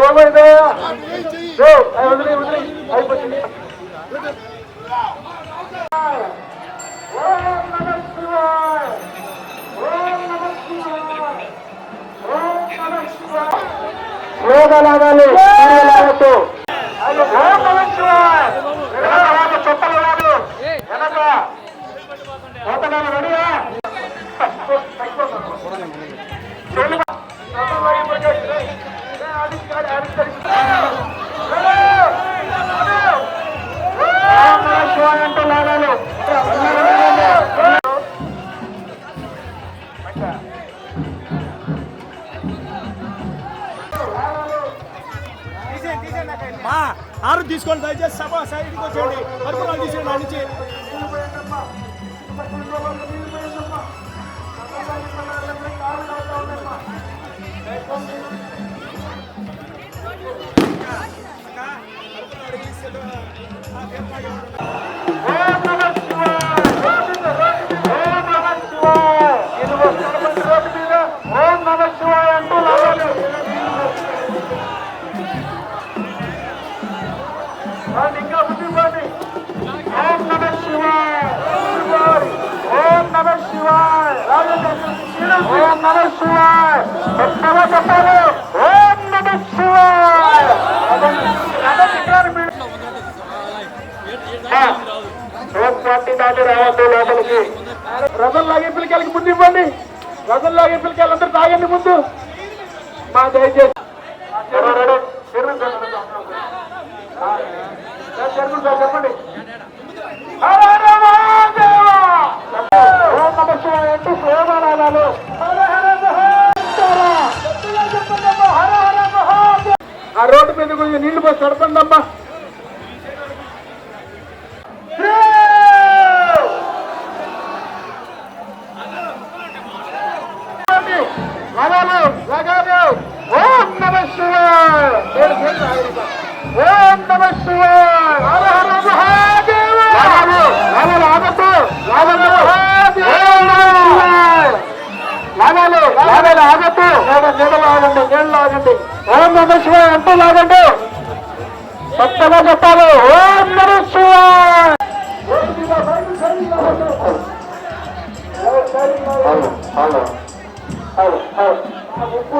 ఏమైందయ్యా ఏ, అయ్ వదిలేయ్, వదిలేయ్. అయిపోయింది ఓం నమః శివాయ ఓం నమః శివాయ ఓం మా ఆరు తీసుకోండి దయచేసి సభ సైడ్కి వచ్చేయండి పరికరాలు తీసేయండి ఆ నుంచి you. దాటి రావద్దు లోపలికి రథం లాగే పిల్లకాయలకి ముందు ఇవ్వండి రథం లాగే పిల్లకాయలు అందరూ తాగండి ముందు మా దయచేసి చెప్పండి. ఆ రోడ్డు మీద కొంచెం నీళ్ళు పోసి తడపండి అమ్మా ఓం నమ శివాయ ఓం శివాయ ఆగండి నీళ్ళు ఆగండి ఓం నమ శివాయ అంటూ లాగండి కొత్తగా చెప్పాలి ఓం నమ శివాయ హలో హలో ఉప్పు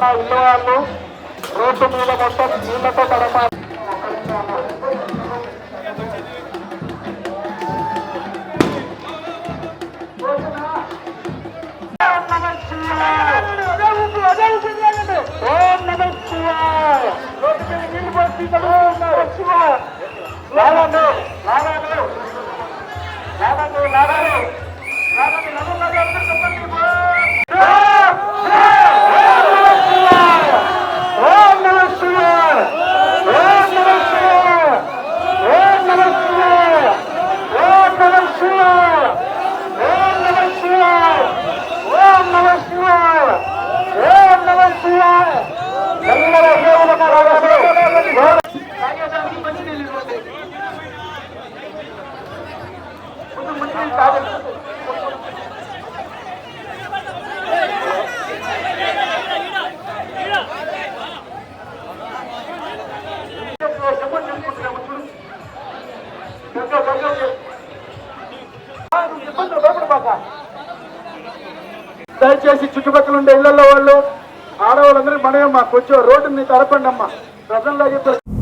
ఉన్న ఇల్లు రోడ్డు మీద మొత్తం నీళ్ళతో తడపాలి ఓం నమ శివాయ. ఓం నమ శివాయ రోడ్డు మీద దయచేసి చుట్టుపక్కల ఉండే ఇళ్ళలో వాళ్ళు ఆడవాళ్ళందరూ మనమే మా కొంచెం రోడ్డుని తడపండి అమ్మా ప్రజల్లో చెప్పారు